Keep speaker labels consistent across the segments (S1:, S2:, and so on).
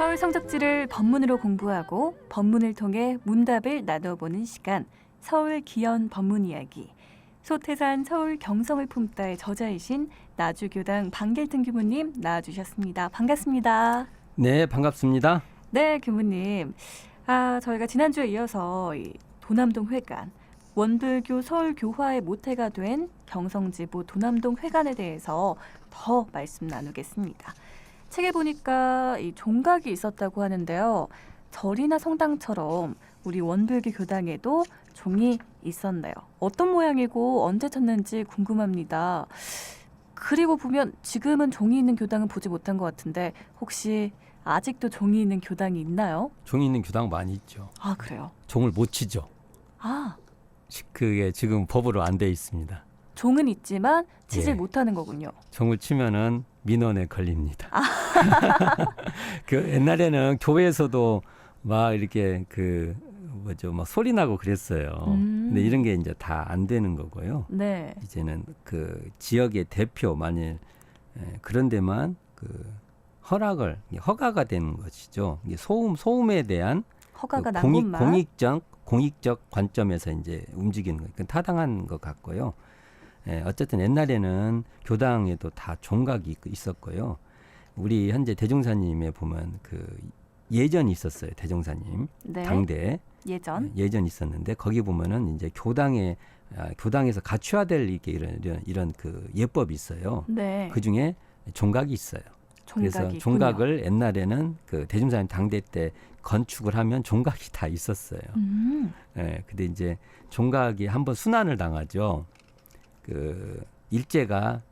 S1: 서울 성적지를 법문으로 공부하고 법문을 통해 문답을 나눠보는 시간 서울 기연 법문 이야기 소태산 서울 경성을 품다의 저자이신 나주교당 방길등 교무님 나와주셨습니다. 반갑습니다.
S2: 네, 반갑습니다.
S1: 네, 교무님. 아, 저희가 지난주에 이어서 이 도남동 회관, 원불교 서울교화의 모태가 된 경성지부 도남동 회관에 대해서 더 말씀 나누겠습니다. 책에 보니까 이 종각이 있었다고 하는데요. 절이나 성당처럼 우리 원불교 교당에도 종이 있었나요? 어떤 모양이고 언제 쳤는지 궁금합니다. 그리고 보면 지금은 종이 있는 교당은 보지 못한 것 같은데 혹시 아직도 종이 있는 교당이 있나요?
S2: 종이 있는 교당 많이 있죠.
S1: 아 그래요?
S2: 종을 못 치죠.
S1: 아
S2: 시- 그게 지금 법으로 안 돼 있습니다.
S1: 종은 있지만 치질
S2: 예.
S1: 못하는 거군요.
S2: 종을 치면은 민원에 걸립니다. 그 옛날에는 교회에서도 막 이렇게 그 뭐죠, 막 소리 나고 그랬어요.
S1: 음.
S2: 근데 이런 게 이제 다 안 되는 거고요.
S1: 네.
S2: 이제는 그 지역의 대표 만일 에, 그런 데만 그 허락을 허가가 되는 것이죠. 소음 소음에 대한
S1: 허가가 그난
S2: 공익. 공익적 공익적 관점에서 이제 움직이는 거 그건 타당한 것 같고요. 예, 어쨌든 옛날에는 교당에도 다 종각이 있- 있었고요. 우리 현재 대종사님에 보면 그 예전이 있었어요. 대종사님
S1: 네.
S2: 당대
S1: 예전.
S2: 예전 있었는데 거기 보면은 이제 교당에 아, 교당에서 갖춰야 될 이게 이런 이런, 이런 그 예법이 있어요.
S1: 네.
S2: 그 중에 종각이 있어요.
S1: 종각이
S2: 그래서
S1: 있군요.
S2: 종각을 옛날에는 그 대종사님 당대 때 건축을 하면 종각이 다 있었어요.
S1: 음.
S2: 예, 근데 이제 종각이 한번 순환을 당하죠. 그 일제가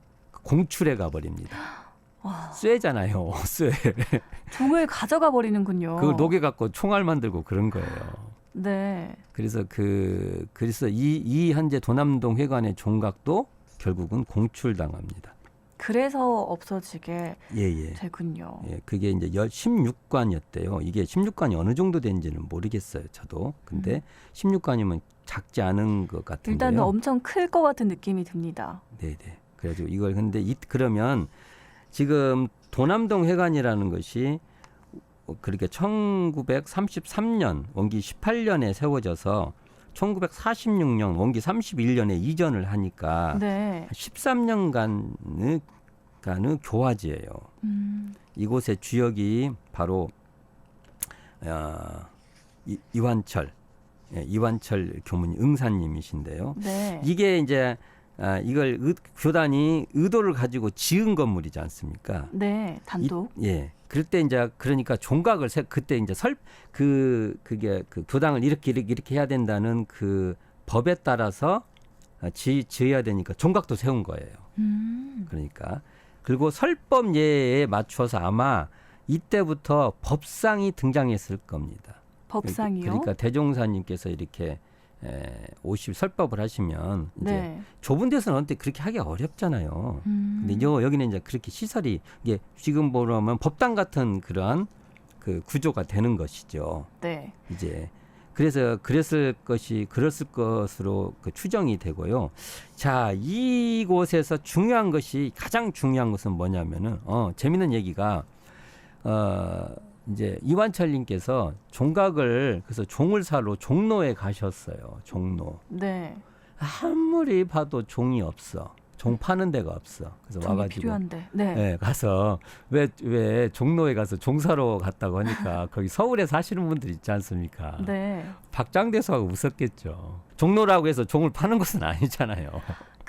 S2: 공출해 가 버립니다.
S1: 와,
S2: 쇠잖아요, 쇠.
S1: 종을 가져가 버리는군요.
S2: 그걸 녹여 갖고 총알 만들고 그런 거예요.
S1: 네.
S2: 그래서 그 그래서 이, 이 현재 도남동 회관의 종각도 결국은 공출당합니다.
S1: 그래서 없어지게
S2: 예, 예.
S1: 되군요.
S2: 예, 그게 이제 16관이었대요. 이게 16관이 어느 정도 되는지는 모르겠어요, 저도. 근데 16관이면 작지 않은 것 같은데요.
S1: 음. 일단은 엄청 클 것 같은 느낌이 듭니다.
S2: 네, 네. 그래가지고 이걸 근데 이, 그러면 지금 도남동 회관이라는 것이 그렇게 1933년 원기 18년에 세워져서 1946년 원기 31년에 이전을 하니까
S1: 네.
S2: 13년간의 간의 교화지예요.
S1: 음.
S2: 이곳의 주역이 바로 어, 이, 이완철 예, 이완철 교문 응사님이신데요.
S1: 네.
S2: 이게 이제 아, 이걸 의, 교단이 의도를 가지고 지은 건물이지 않습니까?
S1: 네. 단독.
S2: 이, 예. 그럴 때 이제 그러니까 종각을 세, 그때 이제 설 그 그게 그 교당을 이렇게 이렇게 해야 된다는 그 법에 따라서 아, 지 지어야 되니까 종각도 세운 거예요.
S1: 음.
S2: 그러니까 그리고 설법 예에 맞춰서 아마 이때부터 법상이 등장했을 겁니다.
S1: 법상이요.
S2: 그러니까 대종사님께서 이렇게 에, 50 설법을 하시면 이제
S1: 네.
S2: 좁은 데서는 어때 그렇게 하기 어렵잖아요.
S1: 음.
S2: 근데 이제 여기는 이제 그렇게 시설이 이게 지금 보면 법당 같은 그러한 그 구조가 되는 것이죠.
S1: 네.
S2: 이제 그래서 그랬을 것이 그랬을 것으로 그 추정이 되고요. 자 이곳에서 중요한 것이 가장 중요한 것은 뭐냐면은 어 재밌는 얘기가 어 이제 이완철님께서 종각을 그래서 종을 사러 종로에 가셨어요. 종로
S1: 네.
S2: 아무리 봐도 종이 없어. 종 파는 데가 없어. 그래서
S1: 종이
S2: 와가지고
S1: 필요한데. 네.
S2: 네, 가서 왜 왜 종로에 가서 종사로 갔다고 하니까 거기 서울에 사시는 분들 있지 않습니까?
S1: 네.
S2: 박장대소하고 웃었겠죠. 종로라고 해서 종을 파는 것은 아니잖아요.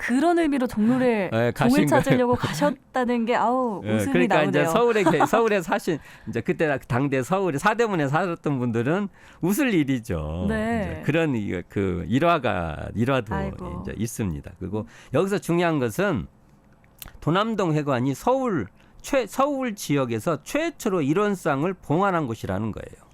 S1: 그런 의미로 종로를
S2: 네,
S1: 종을 찾으려고 가셨다는 게 아우
S2: 예,
S1: 웃음이
S2: 그러니까
S1: 나오네요.
S2: 이제 서울에 계- 서울에 사신 이제 그때 당대 서울에 사대문에 살았던 분들은 웃을 일이죠.
S1: 네.
S2: 그런 이- 그 일화가 일화도
S1: 아이고.
S2: 이제 있습니다. 그리고 여기서 중요한 것은 도남동 회관이 서울 최 서울 지역에서 최초로 이런 쌍을 봉안한 곳이라는 거예요.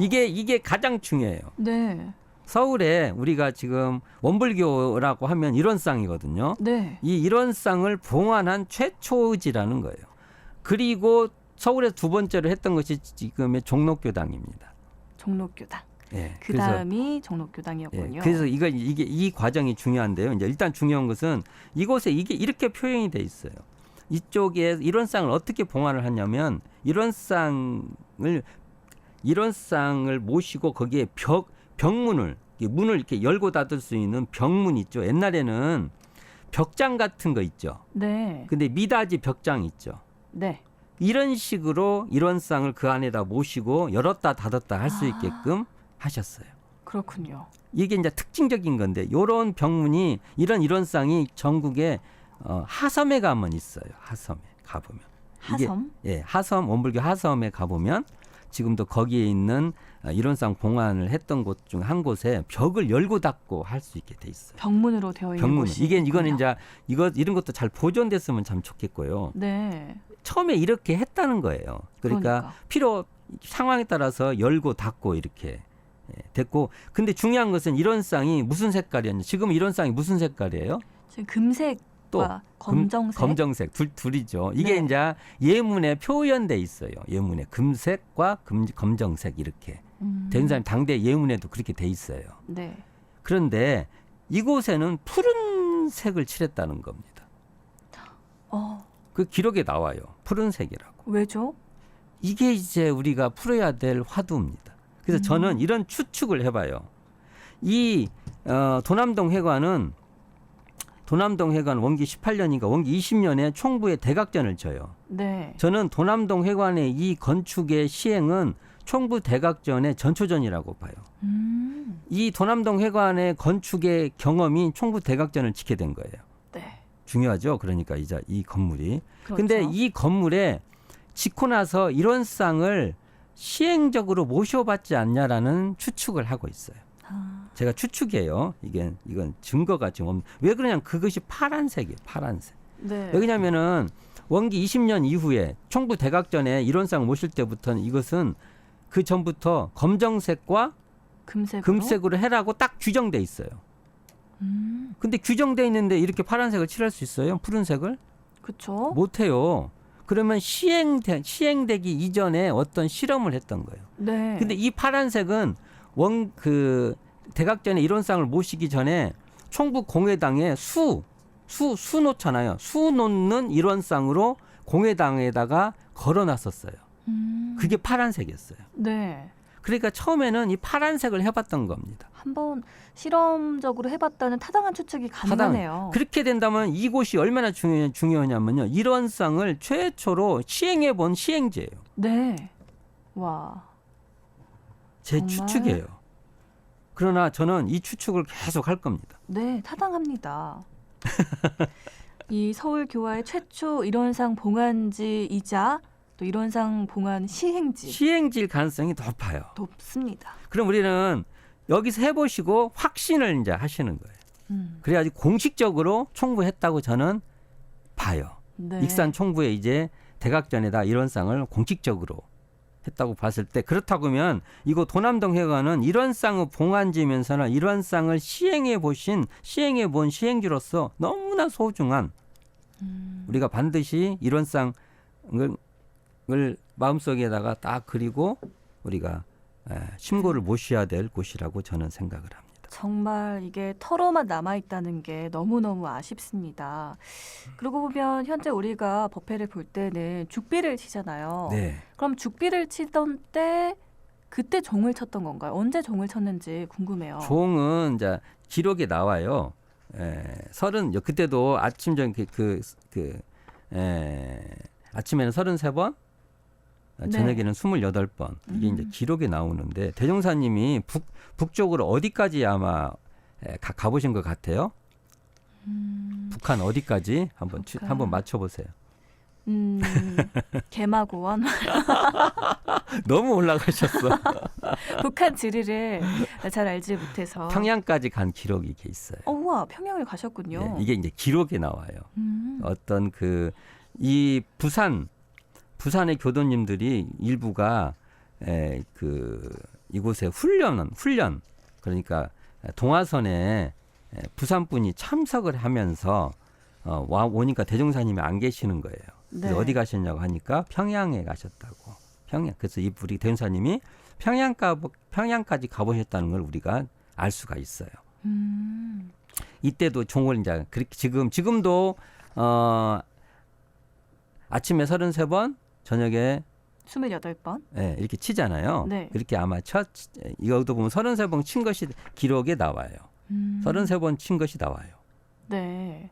S2: 이게 이게 가장 중요해요.
S1: 네.
S2: 서울에 우리가 지금 원불교라고 하면 이런 쌍이거든요.
S1: 네.
S2: 이 일원상을 봉안한 최초지라는 거예요. 그리고 서울에서 두 번째로 했던 것이 지금의 종로교당입니다.
S1: 종로교당.
S2: 예.
S1: 그 다음이
S2: 예,
S1: 종로교당이었군요.
S2: 그래서 이거 이게 이 과정이 중요한데요. 이제 일단 중요한 것은 이곳에 이게 이렇게 표현이 돼 있어요. 이쪽에 일원상을 어떻게 봉안을 하냐면 일원상을 일원상을 모시고 거기에 벽 벽문을 이렇게 문을 이렇게 열고 닫을 수 있는 벽문 있죠. 옛날에는 벽장 같은 거 있죠.
S1: 네.
S2: 근데 미닫이 벽장 있죠.
S1: 네.
S2: 이런 식으로 일원상을 그 안에다 모시고 열었다 닫았다 할수
S1: 아.
S2: 있게끔 하셨어요.
S1: 그렇군요.
S2: 이게 이제 특징적인 건데 요런 병문이 이런 일원상이 전국에 어, 하섬에 가면 있어요. 하섬에 가보면 이게-
S1: 하섬.
S2: 예 하섬 원불교 하섬에 가보면 지금도 거기에 있는 어, 일원상 봉안을 했던 곳 중 한 곳에 벽을 열고 닫고 할 수 있게 돼 있어요.
S1: 병문으로 되어 있는 곳이
S2: 이게
S1: 있군요.
S2: 이제 이거 이런 것도 잘 보존됐으면 참 좋겠고요.
S1: 네.
S2: 처음에 이렇게 했다는 거예요. 그러니까,
S1: 그러니까.
S2: 필요 상황에 따라서 열고 닫고 이렇게 예, 됐고 근데 중요한 것은 이런 쌍이 무슨 색깔이었냐 지금 이런 쌍이 무슨 색깔이에요
S1: 지금 금색과
S2: 또
S1: 검정색.
S2: 검정색 둘, 둘이죠 이게
S1: 네.
S2: 이제 예문에 표현돼 있어요 예문에 금색과 금, 검정색 이렇게
S1: 음.
S2: 대인사님 당대 예문에도 그렇게 돼 있어요
S1: 네.
S2: 그런데 이곳에는 푸른색을 칠했다는 겁니다
S1: 어,
S2: 그 기록에 나와요 푸른색이라고
S1: 왜죠?
S2: 이게 이제 우리가 풀어야 될 화두입니다. 그래서
S1: 음.
S2: 저는 이런 추측을 해봐요. 이 어, 도남동 회관은 도남동 회관 원기 18년인가 원기 20년에 총부에 대각전을 쳐요.
S1: 네.
S2: 저는 도남동 회관의 이 건축의 시행은 총부 대각전의 전초전이라고 봐요.
S1: 음.
S2: 이 도남동 회관의 건축의 경험이 총부 대각전을 지게 된 거예요.
S1: 네.
S2: 중요하죠. 그러니까 이제 이 건물이.
S1: 그렇죠.
S2: 근데 이 건물에 짓고 나서 이런 쌍을 시행적으로 모셔봤지 않냐라는 추측을 하고 있어요.
S1: 아,
S2: 제가 추측이에요. 이게 이건 증거가 지금 없. 왜 그러냐면 그것이 파란색이에요. 파란색.
S1: 네.
S2: 왜냐면은 원기 20년 이후에 총부 대각전에 쌍을 모실 때부터는 이것은 그 전부터 검정색과
S1: 금색으로.
S2: 금색으로 해라고 딱 규정돼 있어요.
S1: 음.
S2: 근데 규정돼 있는데 이렇게 파란색을 칠할 수 있어요? 푸른색을?
S1: 그렇죠.
S2: 못 해요. 그러면 시행되, 시행되기 이전에 어떤 실험을 했던 거예요.
S1: 네.
S2: 근데 이 파란색은 원 그 대각전에 이론상을 모시기 전에 총부 공회당에 수, 수, 수 놓잖아요. 수 놓는 일원상으로 공회당에다가 걸어놨었어요.
S1: 음.
S2: 그게 파란색이었어요.
S1: 네.
S2: 그러니까 처음에는 이 파란색을 해봤던 겁니다.
S1: 한번 실험적으로 해봤다는 타당한 추측이 가능하네요.
S2: 그렇게 된다면 이곳이 얼마나 중요, 중요하냐면요. 일원상을 최초로 시행해본 시행제예요.
S1: 네. 와.
S2: 제
S1: 정말?
S2: 추측이에요. 그러나 저는 이 추측을 계속 할 겁니다.
S1: 네, 타당합니다. 이 서울 교화의 최초 일원상 봉안지이자 또 일원상 봉안 시행지
S2: 시행질 가능성이 높아요.
S1: 높습니다.
S2: 그럼 우리는 여기서 해보시고 확신을 이제 하시는 거예요.
S1: 음.
S2: 그래야지 공식적으로 총부했다고 저는 봐요.
S1: 네.
S2: 익산 총부에 이제 대각전에다 일원상을 공식적으로 했다고 봤을 때 그렇다고면 이거 도남동 회관은 일원상의 봉안지면서는 일원상을 시행해 보신 시행해 본 시행주로서 너무나 소중한
S1: 음.
S2: 우리가 반드시 일원상을 을 마음속에다가 딱 그리고 우리가 에, 심고를 모셔야 될 곳이라고 저는 생각을 합니다.
S1: 정말 이게 털어만 남아 있다는 게 너무 너무 아쉽습니다. 그러고 보면 현재 우리가 법회를 볼 때는 죽비를 치잖아요.
S2: 네.
S1: 그럼 죽비를 치던 때 그때 종을 쳤던 건가요? 언제 종을 쳤는지 궁금해요.
S2: 종은 이제 기록에 나와요. 에, 서른 그때도 아침 전그 그, 그, 에, 아침에는 서른세 번,
S1: 네.
S2: 저녁에는 스물여덟 번 이게
S1: 음.
S2: 이제 기록에 나오는데 대종사님이 북 북쪽으로 어디까지 아마 에, 가, 가보신 것 같아요?
S1: 음,
S2: 북한 어디까지 한번 추,
S1: 북한.
S2: 한번 맞춰보세요.
S1: 음, 개마고원
S2: 너무 올라가셨어.
S1: 북한 지리를 잘 알지 못해서.
S2: 평양까지 간 기록이 이게 있어요.
S1: 어, 우와 평양을 가셨군요.
S2: 예, 이게 이제 기록에 나와요.
S1: 음,
S2: 어떤 그 이 부산 부산의 교도님들이 일부가 에, 그 이곳에 훈련은 훈련 그러니까 동화선에 에, 부산 분이 참석을 하면서 어, 와 오니까 대종사님이 안 계시는 거예요.
S1: 네.
S2: 어디 가셨냐고 하니까 평양에 가셨다고. 평양. 그래서 이 우리 대종사님이 평양가 평양까지 가보셨다는 걸 우리가 알 수가 있어요.
S1: 음,
S2: 이때도 종을 이제 그렇게 지금 지금도 어 아침에 33번, 저녁에
S1: 28번.
S2: 예, 이렇게 치잖아요.
S1: 네.
S2: 그렇게 아마 첫 이것도 보면 33번 친 것이 기록에 나와요.
S1: 음.
S2: 33번 친 것이 나와요.
S1: 네.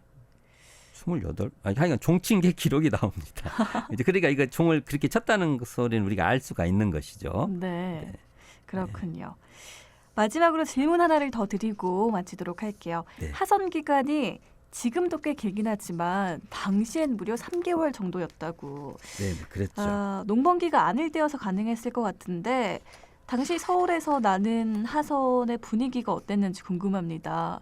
S2: 28 아니 하여간 종친 게 기록이 나옵니다. 이제 그러니까 이거 종을 그렇게 쳤다는 소리는 우리가 알 수가 있는 것이죠.
S1: 네. 그렇군요. 마지막으로 질문 하나를 더 드리고 마치도록 할게요.
S2: 네.
S1: 하선 기간이 지금도 꽤 길긴 하지만 당시엔 무려 3개월 정도였다고.
S2: 네, 네, 그랬죠.
S1: 아, 농번기가 아닐 때여서 가능했을 것 같은데 당시 서울에서 나는 하선의 분위기가 어땠는지 궁금합니다.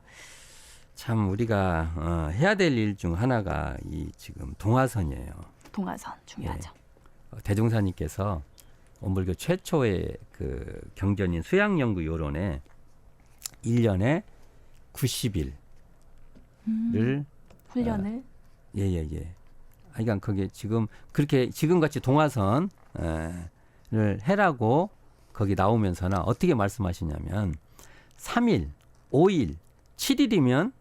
S2: 참 우리가 어, 해야 될 일 중 하나가 이 지금 동화선이에요.
S1: 동화선 중요하죠.
S2: 어, 대종사님께서 원불교 최초의 그 경전인 수양연구 요론에 1년에 90일을
S1: 음, 훈련을
S2: 예예예. 아, 그러니까 거기 지금 그렇게 지금 같이 동화선을 해라고 거기 나오면서나 어떻게 말씀하시냐면 3일, 5일, 7일이면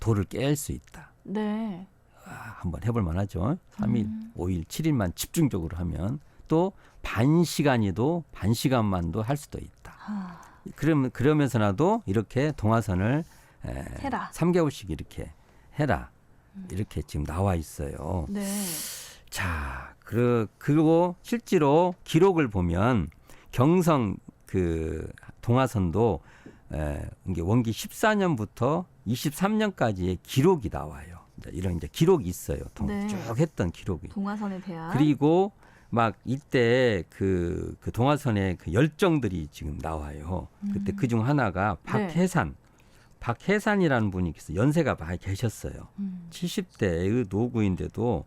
S2: 도를 깰수 있다.
S1: 네.
S2: 아, 한번 해볼 만하죠. 3일,
S1: 음.
S2: 5일, 7일만 집중적으로 하면 또 반 시간이도 반 시간만도 할 수도 있다.
S1: 아,
S2: 그러면 그러면서라도 이렇게 동화선을 에,
S1: 해라.
S2: 3개월씩 이렇게 해라. 이렇게 지금 나와 있어요.
S1: 네.
S2: 자, 그 그리고 실제로 기록을 보면 경성 그 동화선도 에, 이게 원기 14년부터 23년까지의 기록이 나와요. 이제 이런 이제 기록이 있어요. 동,
S1: 네.
S2: 쭉 했던 기록이.
S1: 동화선에 대한
S2: 그리고 막 이때 그, 그 동화선의 그 열정들이 지금 나와요. 그때
S1: 음.
S2: 그중 하나가
S1: 네.
S2: 박해산. 박해산이라는 분이 있어요. 연세가 많이 계셨어요.
S1: 음,
S2: 70대의 노구인데도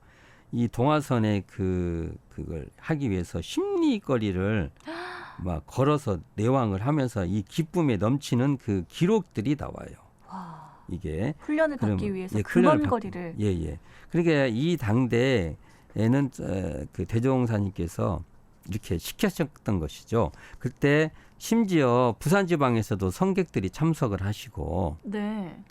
S2: 이 동화선의 그 그걸 하기 위해서 심리거리를 막 걸어서 내왕을 하면서 이 기쁨에 넘치는 그 기록들이 나와요.
S1: 와,
S2: 이게
S1: 훈련을 받기
S2: 그러면,
S1: 위해서
S2: 예, 받고.
S1: 거리를
S2: 예, 예. 그러니까 이 당대에는 어, 그 대종사님께서 이렇게 시켰었던 것이죠. 그때 심지어 부산 지방에서도 성객들이 참석을 하시고
S1: 네.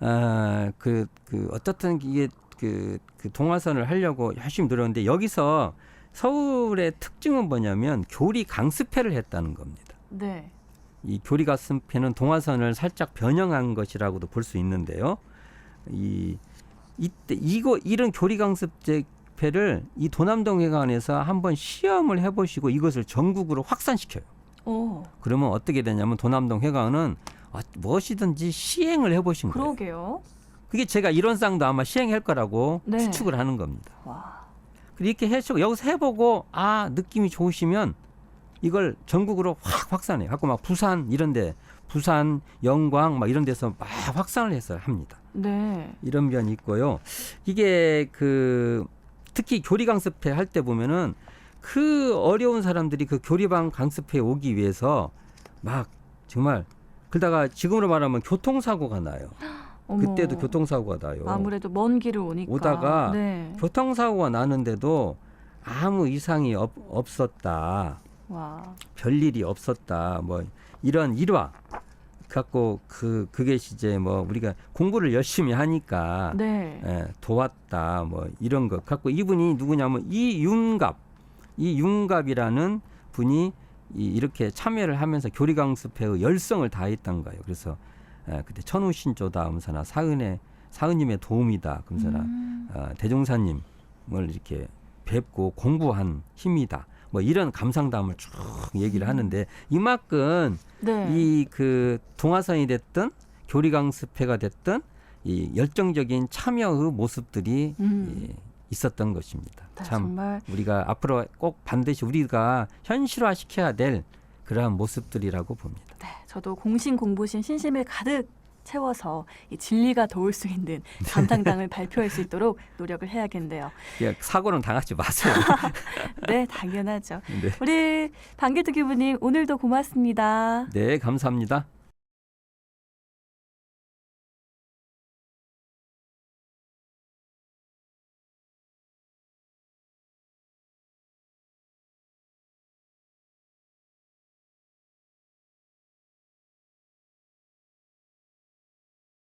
S2: 아, 그, 그, 어떻든 이게 그, 그 동화선을 하려고 열심히 노력했는데 여기서 서울의 특징은 뭐냐면 교리 강습회를 했다는 겁니다.
S1: 네.
S2: 이 교리 강습회는 동화선을 살짝 변형한 것이라고도 볼 수 있는데요. 이, 이때, 이거, 이런 교리 강습 회를 이 도남동 회관에서 한번 시험을 해보시고 이것을 전국으로 확산시켜요.
S1: 오,
S2: 그러면 어떻게 되냐면 도남동 회관은 아, 무엇이든지 시행을 해보신 거예요.
S1: 그러게요.
S2: 그게 제가 이론상도 아마 시행할 거라고
S1: 네.
S2: 추측을 하는 겁니다.
S1: 와,
S2: 이렇게 해서 여기서 해보고 아 느낌이 좋으시면 이걸 전국으로 확 확산해. 갖고 막 부산 이런데 부산, 영광 막 이런 데서 막 확산을 해서 합니다.
S1: 네.
S2: 이런 면이 있고요. 이게 그 특히 교리 강습회 할 때 보면은 그 어려운 사람들이 그 교리방 강습회에 오기 위해서 막 정말 그러다가 지금으로 말하면 교통사고가 나요.
S1: 어머.
S2: 그때도 교통사고가 나요.
S1: 아무래도 먼 길을 오니까
S2: 오다가
S1: 네.
S2: 교통사고가 나는데도 아무 이상이 없, 없었다.
S1: 와,
S2: 별일이 없었다. 뭐 이런 일화 갖고 그 그게 이제 뭐 우리가 공부를 열심히 하니까
S1: 네.
S2: 예, 도왔다. 뭐 이런 것 갖고 이분이 누구냐면 이윤갑 이윤갑이라는 분이 이, 이렇게 참여를 하면서 교리 강습회의 열성을 다했던 거예요. 그래서 예, 그때 천우신조다 하면서나 사은의 사은님의 도움이다. 그러면서나
S1: 음,
S2: 어, 대종사님을 이렇게 뵙고 공부한 힘이다. 뭐 이런 감상담을 쭉 얘기를 하는데 이만큼
S1: 네.
S2: 이그 동화선이 됐든 교리 강습회가 됐든 이 열정적인 참여의 모습들이
S1: 음.
S2: 예, 있었던 것입니다.
S1: 네,
S2: 참
S1: 정말
S2: 우리가 앞으로 꼭 반드시 우리가 현실화 시켜야 될 그러한 모습들이라고 봅니다.
S1: 네, 저도 공신 공부신 신심을 가득 채워서 이 진리가 도울 수 있는 감상당을 발표할 수 있도록 노력을 해야겠네요.
S2: 그냥 사고는 당하지 마세요.
S1: 네, 당연하죠.
S2: 네.
S1: 우리 방길도 교부님 오늘도 고맙습니다.
S2: 네, 감사합니다.